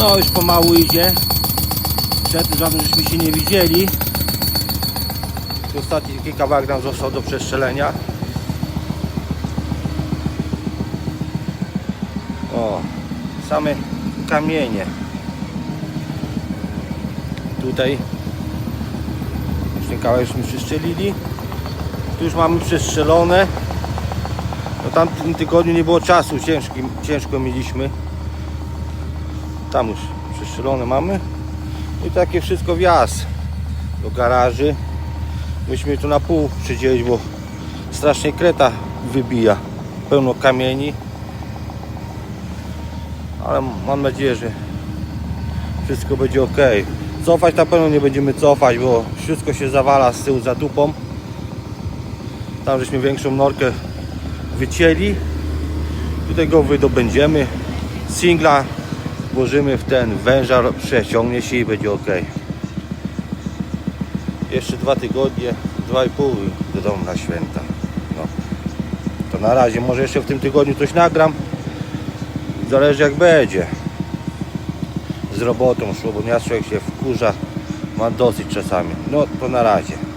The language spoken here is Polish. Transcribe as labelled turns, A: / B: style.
A: No już pomału idzie. Przed żadnym żeśmy się nie widzieli. Ostatni taki kawałek nam został do przestrzelenia. O, same kamienie. Tutaj już ten kawałek żeśmy przestrzelili. Tu już mamy przestrzelone. No tamtym tygodniu nie było czasu, ciężki, ciężko mieliśmy. Tam już przestrzelone mamy. I takie wszystko wjazd do garaży. Myśmy tu na pół przydzielić, bo strasznie kreta wybija. Pełno kamieni. Ale mam nadzieję, że wszystko będzie ok. Cofać na pewno nie będziemy cofać, bo wszystko się zawala z tyłu za dupą. Tam żeśmy większą norkę wycięli. Tutaj go wydobędziemy. Singla włożymy w ten wężar, przeciągnie się i będzie ok. Jeszcze dwa tygodnie, dwa i pół do domu na święta. No. To na razie, może jeszcze w tym tygodniu coś nagram. Zależy jak będzie. Z robotą szło, bo ja człowiek się wkurza. Ma dosyć czasami. No to na razie.